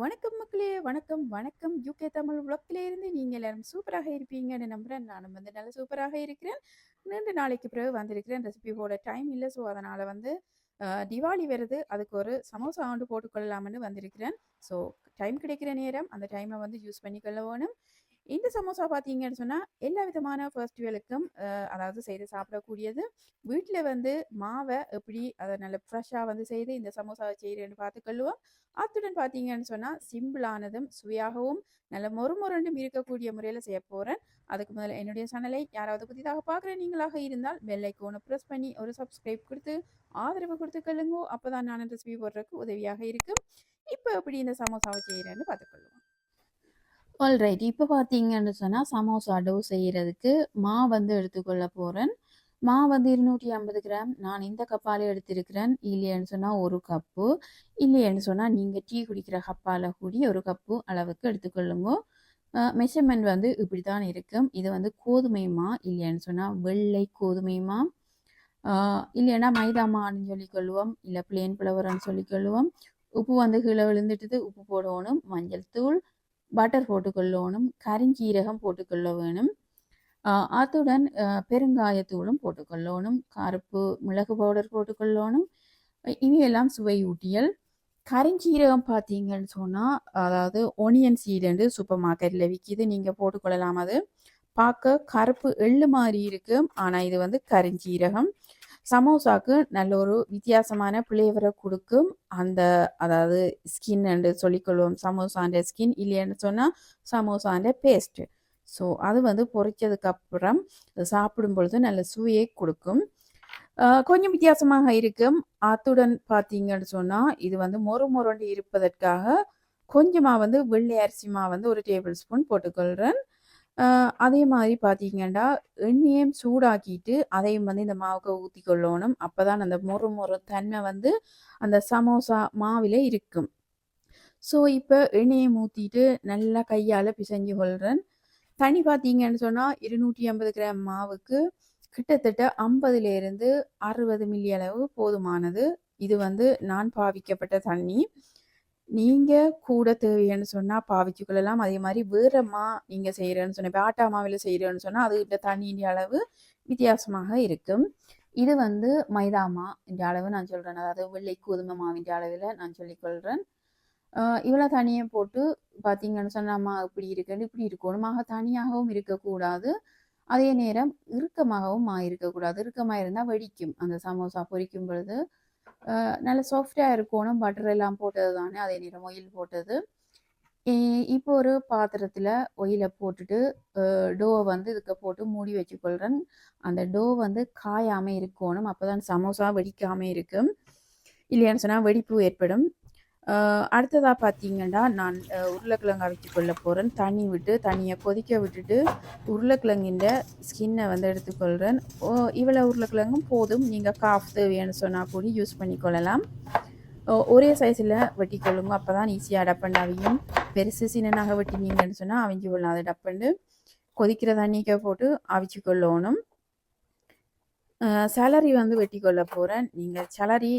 வணக்கம் மக்களே! வணக்கம், வணக்கம். யூகே தமிழ் உலகத்திலே இருந்து நீங்கள் எல்லாரும் சூப்பராக இருப்பீங்கன்னு நம்புகிறேன் நானும் வந்து நல்லா சூப்பராக இருக்கிறேன். ரெண்டு நாளைக்கு பிறகு வந்திருக்கிறேன். ரெசிபி போட டைம் இல்லை ஸோ, அதனால் வந்து திவாலி வருது. அதுக்கு ஒரு சமோசா ஆண்டு போட்டுக்கொள்ளலாம்னு வந்திருக்கிறேன். ஸோ, டைம் கிடைக்கிற நேரம் அந்த டைமை வந்து யூஸ் பண்ணிக்கொள்ள வேணும். இந்த சமோசா பார்த்தீங்கன்னு சொன்னால் எல்லா விதமான ஃபெஸ்டிவலுக்கும் அதாவது செய்து சாப்பிடக்கூடியது. வீட்டில் வந்து மாவை எப்படி அதை நல்ல ஃப்ரெஷ்ஷாக வந்து செய்து இந்த சமோசாவை செய்கிறேன்னு பார்த்துக்கொள்ளுவோம். அத்துடன் பார்த்தீங்கன்னு சொன்னால் சிம்பிளானதும், சுவையாகவும், நல்ல மொறுமொறுன்னும் இருக்கக்கூடிய முறையில் செய்ய போகிறேன் அதுக்கு முதல்ல என்னுடைய சேனலை யாராவது புதிதாக பார்க்குற நீங்களாக இருந்தால், பெல் ஐகான ப்ரெஸ் பண்ணி ஒரு சப்ஸ்கிரைப் கொடுத்து ஆதரவு கொடுத்துக்கொள்ளுங்க அப்போ தான் நான் ரெசிபி போடுறதுக்கு உதவியாக இருக்கும். இப்போ எப்படி இந்த சமோசாவை செய்கிறேன்னு பார்த்துக்கொள்ளுவோம். ஆல்ரைட். இப்போ பார்த்தீங்கன்னு சொன்னால் சமோசா டோ செய்கிறதுக்கு மா வந்து எடுத்துக்கொள்ள போகிறேன் மா வந்து 250 கிராம். நான் இந்த கப்பாலே எடுத்திருக்கிறேன். இல்லையேன்னு சொன்னால் ஒரு கப்பு. இல்லையேன்னு சொன்னால் நீங்கள் டீ குடிக்கிற கப்பால் கூடி ஒரு கப்பு அளவுக்கு எடுத்துக்கொள்ளுங்க மெஷர்மெண்ட் வந்து இப்படி தான் இருக்கும். இது வந்து கோதுமை மா, இல்லையேன்னு சொன்னால் வெள்ளை கோதுமை மா. இல்லைன்னா மைதா மான்னு இல்லை பிளேன் பிளெயின் சொல்லி கொள்ளுவோம் உப்பு வந்து கீழே விழுந்துட்டுது. உப்பு போடணும் மஞ்சள் தூள், பட்டர் போட்டுக்கொள்ளணும் கரிஞ்சீரகம் போட்டுக்கொள்ள வேணும். அத்துடன் பெருங்காயத்தூளும் போட்டுக்கொள்ளணும் கருப்பு மிளகு பவுடர் போட்டுக்கொள்ளணும் இவையெல்லாம் சுவையூட்டியல். கரிஞ்சீரகம் பார்த்தீங்கன்னு சொன்னால் அதாவது ஒனியன் சீடு சூப்பர் மார்க்கெட்டில் விற்கிது நீங்கள் போட்டுக்கொள்ளலாம் அது. பார்க்க கருப்பு எள்ளு மாதிரி இருக்கும். ஆனால் இது வந்து கரிஞ்சீரகம். சமோசாக்கு நல்ல ஒரு வித்தியாசமான பிளேவரை கொடுக்கும் அந்த அதாவது ஸ்கின் என்று சொல்லிக்கொள்வோம். சமோசான்ற ஸ்கின் இல்லையேன்னு சொன்னால் சமோசான்ற பேஸ்ட்டு ஸோ, அது வந்து பொரிச்சதுக்கு அப்புறம் சாப்பிடும் பொழுது நல்ல சுவையை கொடுக்கும் கொஞ்சம் வித்தியாசமாக இருக்கும். அத்துடன் பார்த்தீங்கன்னு சொன்னால் இது வந்து மொறு மொறுன்னு இருப்பதற்காக கொஞ்சமாக வந்து வெள்ளை அரிசிமா வந்து ஒரு டேபிள் ஸ்பூன் போட்டுக்கொள்கிறேன் அதே மாதிரி பார்த்தீங்கன்னா, எண்ணெயையும் சூடாக்கிட்டு, அதையும் வந்து இந்த மாவுக்கு ஊத்திக்கொள்ளோணும். அப்பதான் அந்த மொறு மொறு தன்மை வந்து அந்த சமோசா மாவில் இருக்கும். ஸோ, இப்போ எண்ணெயை ஊற்றிட்டு நல்லா கையால் பிசைஞ்சு கொள்கிறேன் தண்ணி பார்த்தீங்கன்னு சொன்னால் இருநூற்றி ஐம்பது கிராம் மாவுக்கு கிட்டத்தட்ட 50லேருந்து 60 மில்லி அளவு போதுமானது. இது வந்து நான் பாவிக்கப்பட்ட தண்ணி. நீங்கள் கூட தேவைன்னு சொன்னால் பாவிச்சுக் கொள்ளலாம். அதே மாதிரி வேறம்மா நீங்கள் செய்கிறேன்னு சொன்னால் இப்போ ஆட்டா மாவில் செய்கிறேன்னு சொன்னால் அதுகிட்ட தண்ணியின் அளவு வித்தியாசமாக இருக்கும். இது வந்து மைதா மா இந்த அளவு நான் சொல்கிறேன் அதாவது வெள்ளை கோதுமை மாவின் அளவில் நான் சொல்லிக்கொள்கிறேன் இவ்வளோ தனியாக போட்டு பார்த்தீங்கன்னு சொன்னா, இப்படி இருக்குன்னு இப்படி இருக்கணும். தனியாகவும் இருக்கக்கூடாது. அதே நேரம் இறுக்கமாகவும் மா இருக்கக்கூடாது. இறுக்கமாக இருந்தால் வெடிக்கும். அந்த சமோசா பொரிக்கும் பொழுது. நல்ல சாஃப்டாக இருக்கணும். பட்டர் எல்லாம் போட்டது தானே. அதே நேரம் ஒயில் போட்டது. இப்போ ஒரு பாத்திரத்தில் ஒயிலை போட்டுட்டு, டோவை வந்து இதுக்கு போட்டு மூடி வச்சுக்கொள்கிறேன் அந்த டோ வந்து காயாமல் இருக்கணும் அப்போ தான் சமோசா வெடிக்காமல் இருக்கும். இல்லையேன்னு சொன்னால் வெடிப்பு ஏற்படும். அடுத்ததாக பார்த்தீங்கன்னா, நான் உருளைக்கிழங்கு அவிச்சு கொள்ள போகிறேன் தண்ணி விட்டு, தண்ணியை கொதிக்க விட்டுட்டு, உருளைக்கிழங்கின்ற ஸ்கின்னை வந்து எடுத்துக்கொள்கிறேன் ஓ இவ்வளோ உருளைக்கிழங்கும் போதும். நீங்கள் காஃப் தவியன்னு சொன்னால் கூட யூஸ் பண்ணிக்கொள்ளலாம். ஒ ஒரே கொள்ளுங்க அப்போ தான் ஈஸியாக டப்பன் அவியும். பெருசு சின்னனாக வெட்டினீங்கன்னு சொன்னால் அவிஞ்சு அதை டப்பண்டு. கொதிக்கிற தண்ணிக்க போட்டு அவிச்சு கொள்ளணும் சேலரி வந்து வெட்டி கொள்ள போகிறேன் நீங்கள் சேலரி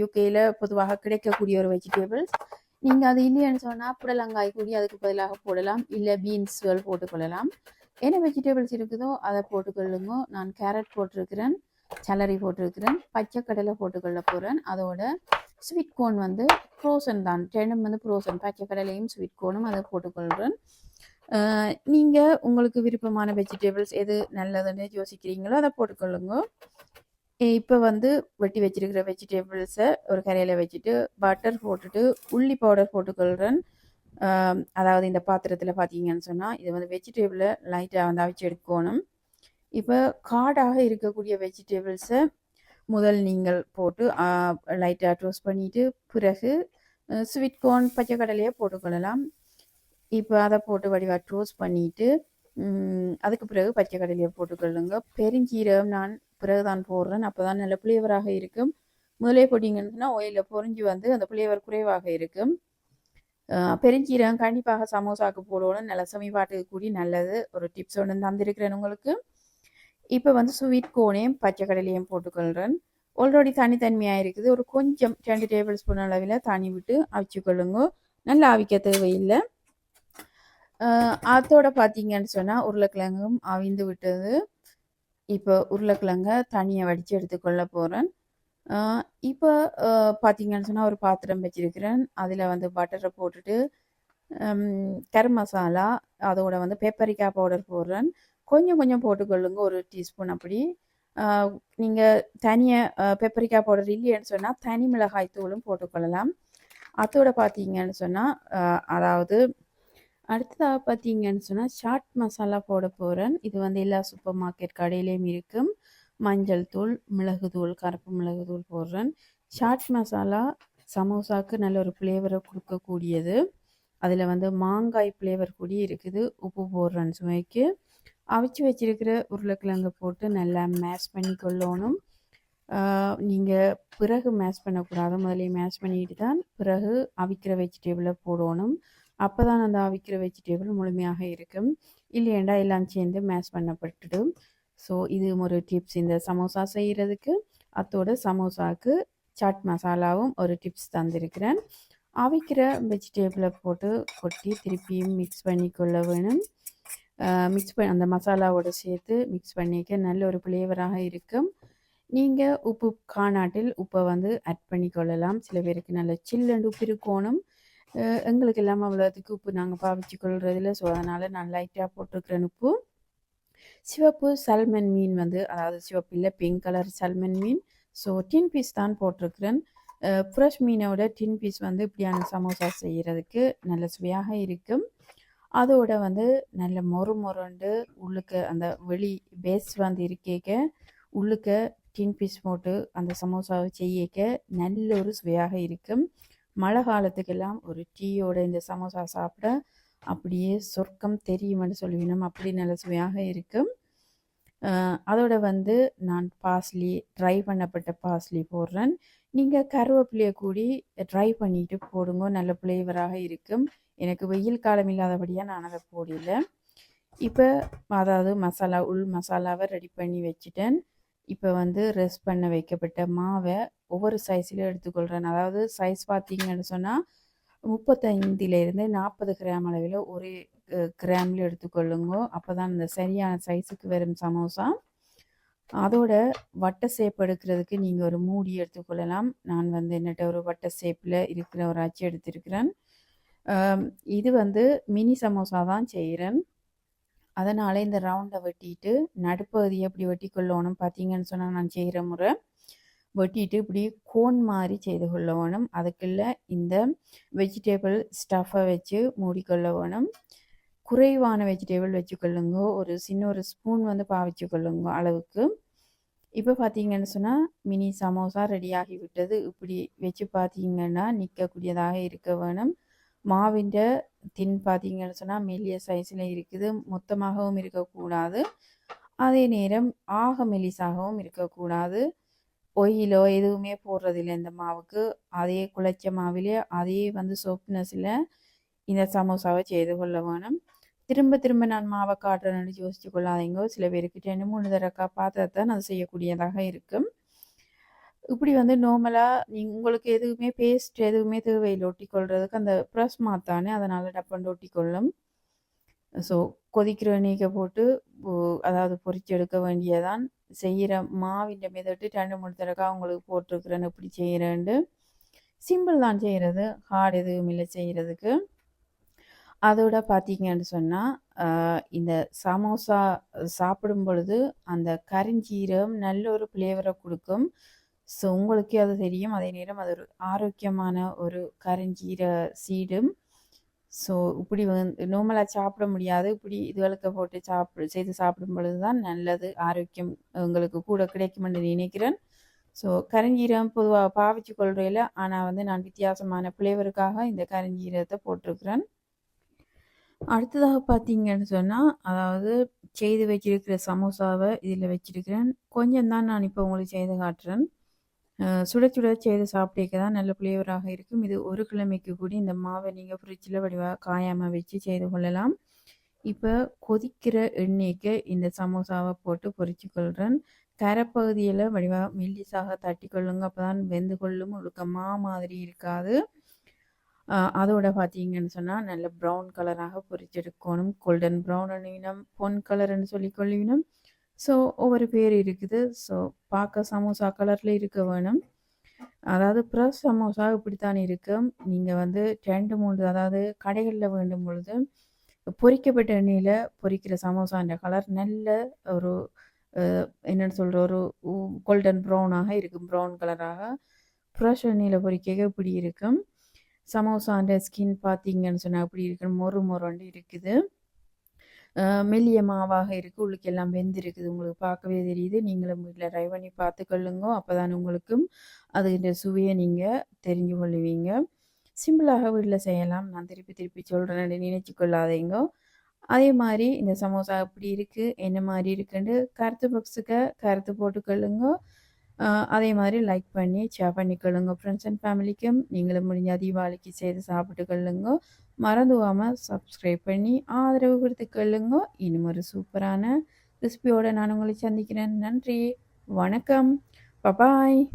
யூகேயில் பொதுவாக கிடைக்கக்கூடிய ஒரு வெஜிடபிள்ஸ். நீங்கள் அது இல்லைன்னு சொன்னால் புடலங்காய் கூடி அதுக்கு பதிலாக போடலாம். இல்லை பீன்ஸ்கள் போட்டுக்கொள்ளலாம். என்ன வெஜிடபிள்ஸ் இருக்குதோ அதை போட்டுக்கொள்ளுங்க நான் கேரட் போட்டிருக்கிறேன். சலரி போட்டிருக்கிறேன். பச்சை கடலை போட்டுக்கொள்ள போகிறேன் அதோட ஸ்வீட் கோன் வந்து ப்ரோசன் தான். 2ம் வந்து ப்ரோசன் பச்சை கடலையும், ஸ்வீட் கோனும் அதை போட்டுக்கொள்கிறேன் நீங்கள் உங்களுக்கு விருப்பமான வெஜிடபிள்ஸ் எது நல்லதுன்னு யோசிக்கிறீங்களோ அதை போட்டுக்கொள்ளுங்க. இப்போ வந்து வெட்டி வச்சிருக்கிற வெஜிடபிள்ஸை ஒரு கரையில் வச்சுட்டு, பட்டர் போட்டுட்டு, உள்ளி பவுடர் போட்டுக்கொள்கிறேன் அதாவது இந்த பாத்திரத்தில் பார்த்தீங்கன்னு சொன்னால் இது வந்து வெஜிடபிளை லைட்டாக வந்து அவிச்சு எடுக்கணும். இப்போ காடாக இருக்கக்கூடிய வெஜிடபிள்ஸை முதல் நீங்கள் போட்டு லைட்டாக டோஸ்ட் பண்ணிவிட்டு பிறகு ஸ்வீட் கார்ன் பச்சை கடலையே போட்டுக்கொள்ளலாம். இப்போ அதை போட்டு வடிவாக டோஸ்ட் பண்ணிவிட்டு அதுக்கு பிறகு பச்சை கடலையை போட்டுக்கொள்ளுங்க. பெருஞ்சீரகம் நான் பிறகு தான் போடுறேன். அப்பதான் நல்ல புளியவராக இருக்கும். முதலே போட்டிங்கன்னா ஒயிலில் பொறிஞ்சு வந்து அந்த புளியவர் குறைவாக இருக்கும். அ பெருஞ்சீரகம் கண்டிப்பாக சமோசாக்கு போடணும் நல்ல சமீபாட்டுக்கு கூடி நல்லது. ஒரு டிப்ஸ் ஒன்று தந்திருக்கிறேன் உங்களுக்கு. இப்போ வந்து ஸ்வீட் கோனையும் பச்சை கடலையும் போட்டுக்கொள்றேன். ஆல்ரெடி தனி இருக்குது. ஒரு கொஞ்சம் ரெண்டு டேபிள் ஸ்பூன் அளவில் தண்ணி விட்டு அவிச்சுக்கொள்ளுங்கோ. நல்லா அவிக்க தேவையில்லை அதோட பார்த்தீங்கன்னு சொன்னால் உருளைக்கிழங்கும் அவிந்து விட்டது. இப்போ உருளைக்கிழங்க தனியாக வடித்து எடுத்துக்கொள்ள போகிறேன் இப்போ பார்த்தீங்கன்னு சொன்னால் ஒரு பாத்திரம் வச்சிருக்கிறேன். அதில் வந்து பட்டரை போட்டுட்டு கரம் மசாலா அதோட வந்து பெப்பரிக்காய் பவுடர் போடுறேன். கொஞ்சம் கொஞ்சம் போட்டுக்கொள்ளுங்க ஒரு டீஸ்பூன் அப்படி. நீங்கள் தனியாக பெப்பரிக்காய் பவுடர் இல்லைன்னு சொன்னால் தனி மிளகாய் தூளும் போட்டுக்கொள்ளலாம் அதோட பார்த்தீங்கன்னு சொன்னால் அதாவது அடுத்ததாக பார்த்தீங்கன்னு சொன்னால் சாட் மசாலா போட போகிறேன் இது வந்து எல்லா சூப்பர் மார்க்கெட் கடையிலையும் இருக்கும். மஞ்சள் தூள் மிளகுத்தூள் கருப்பு மிளகுத்தூள் போடுறேன். சாட் மசாலா சமோசாவுக்கு நல்ல ஒரு ஃப்ளேவரை கொடுக்கக்கூடியது. அதில் வந்து மாங்காய் ஃப்ளேவர் கூடி இருக்குது. உப்பு போடுறேன் சுவைக்கு. அவிச்சு வச்சிருக்கிற உருளைக்கிழங்கு போட்டு நல்லா மேஷ் பண்ணி கொள்ளணும். நீங்கள் பிறகு மேஷ் பண்ணக்கூடாது. முதலே மேஷ் பண்ணிட்டு தான் பிறகு அவிக்கிற வெஜிடேபிளை போடணும். அப்போ தான் அந்த அவிக்கிற வெஜிடபிள் முழுமையாக இருக்கும். இல்லையண்டா எல்லாம் சேர்ந்து மேஷ் பண்ணப்பட்டுடும் ஸோ இது ஒரு டிப்ஸ் இந்த சமோசா செய்கிறதுக்கு அத்தோட சமோசாவுக்கு சாட் மசாலாவும் ஒரு டிப்ஸ் தந்திருக்கிறேன். அவிக்கிற வெஜிடேபிளை போட்டு கொட்டி திருப்பியும் மிக்ஸ் பண்ணிக்கொள்ள வேணும். மிக்ஸ் பண்ணி அந்த மசாலாவோடு சேர்த்து மிக்ஸ் பண்ணிக்க நல்ல ஒரு ஃப்ளேவராக இருக்கும். நீங்கள் உப்பு காணாட்டில் உப்பை வந்து ஆட் பண்ணிக்கொள்ளலாம். சில பேருக்கு நல்ல சில்லண்டு உப்பு இருக்கணும். எங்களுக்கு எல்லாம் அவ்வளோத்துக்கு உப்பு நாங்கள் பாவிச்சு கொள்றதில்ல. ஸோ அதனால் நான் லைட்டாக போட்டிருக்கிறேன் உப்பு. சிவப்பு சல்மன் மீன் வந்து அதாவது சிவப்பு இல்லை பிங்க் கலர் சல்மன் மீன். ஸோ டின் பீஸ் தான் போட்டிருக்கிறேன். ஃப்ரெஷ் மீனோட டின் பீஸ் வந்து இப்படியான சமோசா செய்கிறதுக்கு நல்ல சுவையாக இருக்கும். அதோட வந்து நல்ல மொறு மொறண்டு உள்ளுக்கு அந்த வெளி பேஸ் வந்து இருக்கேக்க உள்ளுக்க டின் பீஸ் போட்டு அந்த சமோசாவை செய்யக்க நல்ல ஒரு சுவையாக இருக்கும். மழை காலத்துக்கெல்லாம் ஒரு டீயோட இந்த சமோசா சாப்பிட அப்படியே சொர்க்கம் தெரியும்னு சொல்லுவினோம் அப்படி நல்ல சுவையாக இருக்கும் அதோட வந்து நான் பாஸ்லி ட்ரை பண்ணப்பட்ட பாஸ்லி போடுறேன். நீங்கள் கருவேப்பிலையை கூடி ட்ரை பண்ணிட்டு போடுங்க. நல்ல ஃப்ளேவராக இருக்கும். எனக்கு வெயில் காலம் இல்லாதபடியாக நான் அதை போடல. இப்போ அதாவது மசாலா உள் மசாலாவை ரெடி பண்ணி வச்சுட்டேன். இப்போ வந்து ரெஸ்ட் பண்ண வைக்கப்பட்ட மாவை ஒவ்வொரு சைஸ்லையும் எடுத்துக்கொள்கிறேன் அதாவது சைஸ் பார்த்தீங்கன்னு சொன்னால் முப்பத்தைந்துலேருந்து நாற்பது கிராம் அளவில் ஒரு கிராமில் எடுத்துக்கொள்ளுங்க. அப்போ தான் இந்த சரியான சைஸுக்கு வரும் சமோசா. அதோட வட்ட சேப் எடுக்கிறதுக்கு நீங்கள் ஒரு மூடி எடுத்துக்கொள்ளலாம். நான் வந்து என்னட்ட ஒரு வட்ட சேப்பில் இருக்கிற ஒரு அச்சு எடுத்திருக்கிறேன். இது வந்து மினி சமோசா தான் செய்கிறேன் அதனால் இந்த ரவுண்டை வெட்டிட்டு நடுப்பகுதியை எப்படி வெட்டி கொள்ளணும் பார்த்தீங்கன்னு சொன்னால் நான் செய்கிற முறை. வெட்டிட்டு இப்படி கோன் மாதிரி செய்து கொள்ள வேணும். அதுக்குள்ள இந்த வெஜிடேபிள் ஸ்டஃப்பை வச்சு மூடிக்கொள்ள வேணும். குறைவான வெஜிடேபிள் வச்சுக்கொள்ளுங்க ஒரு சின்ன ஒரு ஸ்பூன் வந்து பாவிச்சு கொள்ளுங்க அளவுக்கு. இப்போ பார்த்தீங்கன்னு சொன்னால் மினி சமோசா ரெடியாகி விட்டது. இப்படி வச்சு பார்த்தீங்கன்னா நிற்கக்கூடியதாக இருக்க வேணும். மாவிൻ്റെ தின் பார்த்தீங்கன்னு சொன்னால் மெல்லிய சைஸில் இருக்குது. மொத்தமாகவும் இருக்கக்கூடாது. அதே நேரம் ஆக மெலிசாகவும் இருக்கக்கூடாது. ஒயிலோ எதுவுமே போடுறதில்லை. இந்த மாவுக்கு அதையே குழைச்ச மாவிலே அதையே வந்து சோப்னஸில் இந்த சமோசாவை செய்து கொள்ள வேணும். திரும்ப திரும்ப நான் மாவை காட்டுறேன்னு யோசிச்சு கொள்ளாதீங்க. சில பேருக்கு ரெண்டு மூணு தடக்கா பார்த்தா தான் அது செய்யக்கூடியதாக இருக்கும். இப்படி வந்து நார்மலாக நீங்கள் உங்களுக்கு எதுவுமே பேஸ்ட் எதுவுமே தேவையில்லை. ஒட்டிக்கொள்றதுக்கு அந்த ப்ரெஸ் மாத்தானே அதனால் டப்பண்டு ஒட்டிக்கொள்ளும். ஸோ கொதிக்கிற நீக்க போட்டு அதாவது பொறிச்சு எடுக்க வேண்டியதான் செய்கிற மாவிൻ്റെ மிதட்டு ரெண்டு மூணு தடக்கா அவங்களுக்கு போட்டிருக்கிறேன். எப்படி செய்கிறேன்ட்டு சிம்பிள் தான் செய்கிறது ஹார்ட் எதுவும் இல்லை செய்கிறதுக்கு அதோட பார்த்தீங்கன்னு சொன்னால் இந்த சமோசா சாப்பிடும் பொழுது அந்த கரிஞ்சீரகம் நல்ல ஒரு ஃப்ளேவரை கொடுக்கும். ஸோ உங்களுக்கே அது தெரியும். அதே நேரம் அது ஒரு ஆரோக்கியமான ஒரு கரிஞ்சீர சீடும் ஸோ இப்படி வந்து நோமலாக சாப்பிட முடியாது. இப்படி இதுகளுக்கு போட்டு சாப்பிடு செய்து சாப்பிடும் பொழுது தான் நல்லது ஆரோக்கியம் உங்களுக்கு கூட கிடைக்கும் என்று நினைக்கிறேன். ஸோ கரஞ்சீரம் பொதுவாக பாவிச்சு கொள்றையில் ஆனால் வந்து நான் வித்தியாசமான ஃப்ளேவருக்காக இந்த கரஞ்சீரத்தை போட்டிருக்கிறேன். அடுத்ததாக பார்த்தீங்கன்னு சொன்னால் அதாவது செய்து வச்சிருக்கிற சமோசாவை இதில் வச்சிருக்கிறேன். கொஞ்சம் தான் நான் இப்போ உங்களுக்கு செய்து காட்டுறேன். சுட சுட செய்து சாப்பிட்டேக்க தான் நல்ல ஃப்ளேவராக இருக்கும். இது ஒரு கிழமைக்கு கூடி இந்த மாவை நீங்கள் ஃப்ரிட்ஜில் வடிவாக காயாமல் வச்சு செய்து கொள்ளலாம். இப்போ கொதிக்கிற எண்ணெய்க்கு இந்த சமோசாவை போட்டு பொறிச்சு கொள்கிறேன் கரைப்பகுதியில் வடிவாக மெல்லிசாக தட்டி கொள்ளுங்க. அப்போ தான் வெந்து கொள்ளும் உங்களுக்கு மா மாதிரி இருக்காது. அதோட பார்த்தீங்கன்னு சொன்னால் நல்ல ப்ரவுன் கலராக பொறிச்செடுக்கணும். கோல்டன் ப்ரவுன் அணிவினம், பொன் கலர்னு சொல்லி கொள்ளிவினம். ஸோ ஒவ்வொரு பேர் இருக்குது. ஸோ பார்க்க சமோசா கலரில் இருக்க வேணும். அதாவது பிரஸ் சமோசா இப்படித்தான் இருக்கும். நீங்கள் வந்து 2, 3 அதாவது கடைகளில் வேண்டும் பொழுது, பொரிக்கப்பட்ட எண்ணெயில் பொரிக்கிற சமோசான்ற கலர் நல்ல ஒரு என்னென்னு சொல்கிற ஒரு கோல்டன் ப்ரவுனாக இருக்கும். ப்ரவுன் கலராக. ஃப்ரெஷ் எண்ணெயில் பொறிக்க இப்படி இருக்கும். சமோசான்ற ஸ்கின் பார்த்தீங்கன்னு சொன்னால் அப்படி இருக்கும்? மொறு மொறுண்டு இருக்குது. மெல்லிய மாவாக இருக்குது உள்ளுக்கெல்லாம் வெந்திருக்குது. உங்களுக்கு பார்க்கவே தெரியுது. நீங்களும் வீட்டில் ட்ரை பண்ணி பார்த்துக்கொள்ளுங்க. அப்பதான் உங்களுக்கும் அதோட சுவையை நீங்கள் தெரிஞ்சு கொள்ளுவீங்க. சிம்பிளாக வீட்டில் செய்யலாம். நான் திருப்பி திருப்பி சொல்கிறேன் நினைச்சு கொள்ளாதீங்க. அதே மாதிரி இந்த சமோசா எப்படி இருக்குது என்ன மாதிரி இருக்குன்னு கருத்து பாக்ஸுக்கு கருத்து போட்டுக்கொள்ளுங்க. அதே மாதிரி லைக் பண்ணி, ஷேர் பண்ணிக்கொள்ளுங்க. ஃப்ரெண்ட்ஸ் அண்ட் ஃபேமிலிக்கும் நீங்களும் முடிஞ்ச தீபாவளிக்கு செய்து சாப்பிட்டுக்கொள்ளுங்க. மறந்துவாமல் சப்ஸ்கிரைப் பண்ணி ஆதரவு கொடுத்துக்கொள்ளுங்க இன்னும் ஒரு சூப்பரான ரெசிபியோடு நான் உங்களை சந்திக்கிறேன். நன்றி. வணக்கம். பபாய்.